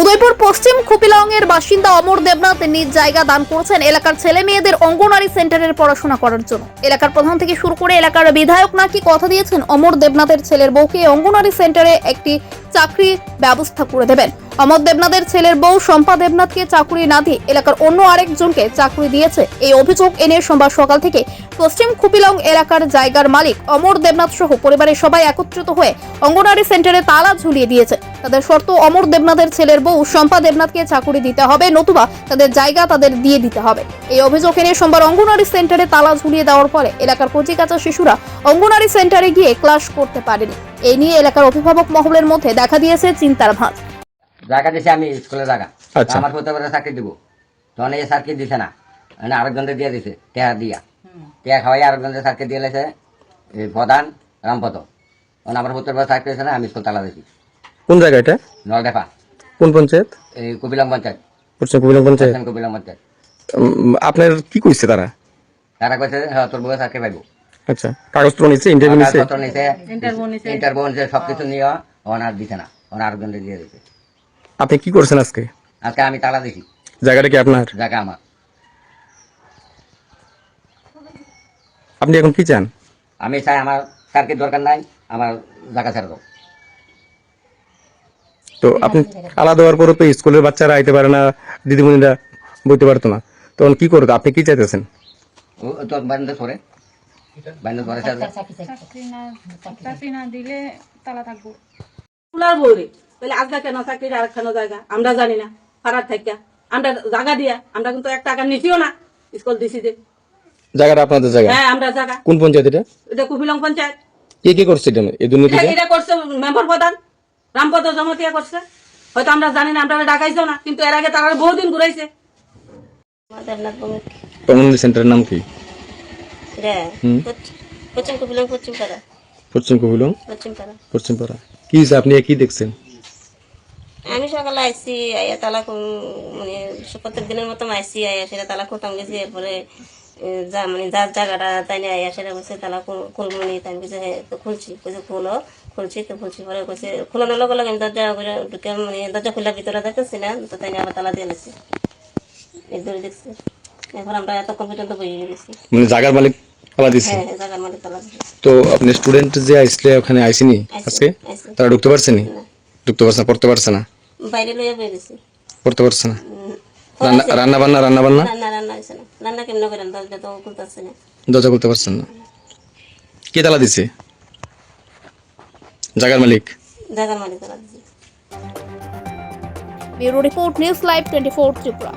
উদয়পুর পশ্চিম খুপিলং এর বাসিন্দা অমর দেবনাথ নিজ জায়গা দান করছেন এলাকার ছেলে মেয়েদের অঙ্গনওয়াড়ি সেন্টারের পড়াশোনা করার জন্য। এলাকার প্রধান থেকে শুরু করে এলাকার বিধায়ক নাকি কথা দিয়েছেন অমর দেবনাথের ছেলের বউকে অঙ্গনওয়াড়ি সেন্টারে একটি চাকরি ব্যবস্থা করে দেবেন। অমর দেবনাথের ছেলের বউ শম্পা দেবনাথকে চাকরি না দিয়ে এলাকার অন্য আরেকজনকে চাকরি দিয়েছে। এই অভিযোগ এনে সোমবার সকাল থেকে পশ্চিম খুপিলং এলাকার জায়গার মালিক অমর দেবনাথ সহ পরিবারের সবাই একত্রিত হয়ে অঙ্গনারী সেন্টারে তালা ঝুলিয়ে দিয়েছে। তাদের শর্ত, অমর দেবনাথের ছেলের বউ শম্পা দেবনাথকে চাকরি দিতে হবে, নতুবা তাদের জায়গা তাদের দিয়ে দিতে হবে। এই অভিযোগ এনে সোমবার অঙ্গনারী সেন্টারে তালা ঝুলিয়ে দেওয়ার ফলে এলাকার কচিকাচা শিশুরা অঙ্গনারী সেন্টারে গিয়ে ক্লাস করতে পারেনি। এই নিয়ে এলাকার অভিভাবক মহলের মধ্যে দেখা দিয়েছে চিন্তার ভাঁজ। জায়গা দিছে আমি স্কুলে জায়গা। আচ্ছা। আমার হতে পারে চাকরি দিব। তখন এই স্যারকে দিছে না। মানে আরেকজনকে দিয়ে দিছে টেহা দিয়া। টেহা খাওয়াই আরেকজনকে স্যারকে দিয়ে লেছে এই প্রধান রামপদ। তখন আমার হতে পারে চাকরি হয়েছে না আমি স্কুল তালা দিছি। কোন জায়গা এটা? নলডেফা। কোন পঞ্চায়েত? এই কপিলং পঞ্চায়েত। পশ্চিম কুমিল্লা পঞ্চায়েত। দক্ষিণ পঞ্চায়েত। আপনার কি কইছে তারা? তারা কইছে হ্যাঁ তোর বউয়ে চাকরি পাইব। আচ্ছা ইন্টারভিউ নিছে ইন্টারভিউ নিছে? নিয়ে দিছে না। দিয়ে দিছে। আপনি কি করছেন আজকে? আজকে আমি তালা দিছি জায়গাটা কি আপনার? জায়গা আমার। আপনি এখন কি চান? আমি চাই আমার স্যারকে দরকার নাই আমার জায়গা ছেড়ে দাও। তো আপনি আলাদা হওয়ার পরে তো স্কুলের বাচ্চারা আইতে পারে না দিদিমণিরা বইতে পারতো না। তখন কি করতো আপনি কি চাইতেছেন? ও তো করে স্যার চাকরি না চাকরি না দিলে তালা থাকব। বউরে। তাহলে আজকে কেন চাকরির আরেকখানো জায়গা? আমরা জানি না পাড়ার থাকিয়া আমরা জায়গা দিয়া আমরা কিন্তু এক টাকা নিচিও না স্কুল দিছি যে। জায়গাটা আপনাদের জায়গা? হ্যাঁ আমরা জায়গা কোন পঞ্চায়েত এটা? এটা কুপিলং পঞ্চায়েত। কে কি করছে এটা? এই দুর্নীতি এটা- এটা করছে মেম্বার প্রধান। রামপদ জমতিয়া করছে। হয়তো আমরা জানি না আমরা ডাকাইছো না কিন্তু এর আগে তারা বহুদিন ঘুরাইছে। কমিউনিটি সেন্টারের নাম কি? রে হুম। পশ্চিম কপিলং পশ্চিম পাড়া পশ্চিম কহিলং পশ্চিম পাড়া পশ্চিম পাড়া কি আপনি কি দেখছেন? আমি সকালে আইসি আইয়া তালা মানে প্রত্যেক দিনের মতো আইসি আইয়া সেটা তালা খুলতাম গেছি এরপরে যা মানে যার জায়গাটা তাই নিয়ে আইয়া সেটা বলছে তালা খু- খুলবো নি তাই হ্যাঁ তো খুলছি। কইছে খুলো। খুলছি তো খুলছি পরে কইছে খুলানোর লগে লগে। আমি দরজা ঢুকে মানে দরজা খুললে ভিতরে দেখতেছি না তো তাই আবার তালা দিয়ে নিছি। এই দূরে দেখছি। এখন আমরা এতক্ষণ পর্যন্ত বইয়ে গেছি। মানে জায়গার মালিক তালা হ্যাঁ হ্যাঁ, জায়গার মালিক তালা তো আপনি স্টুডেন্ট যে আসলে ওখানে আইসিনি আজকে? তারা ঢুকতে পারছে নি। ঢুকতে পারছে না পড়তে পারছে না? বাইরে লইয়া বয়ে গেছি। পড়তে পারছে না? রান্না রান্না বান্না রান্না বান্না? রান্না রান্না হয়েছে না। রান্না কেমন করেন? দরজা তো খুলতেছে না। দরজা করতে পারছেন না? কে তালা দিছে? জায়গার মালিক। জাগার মালিক তালা দিছে। Bureau report news live twenty four Tripura.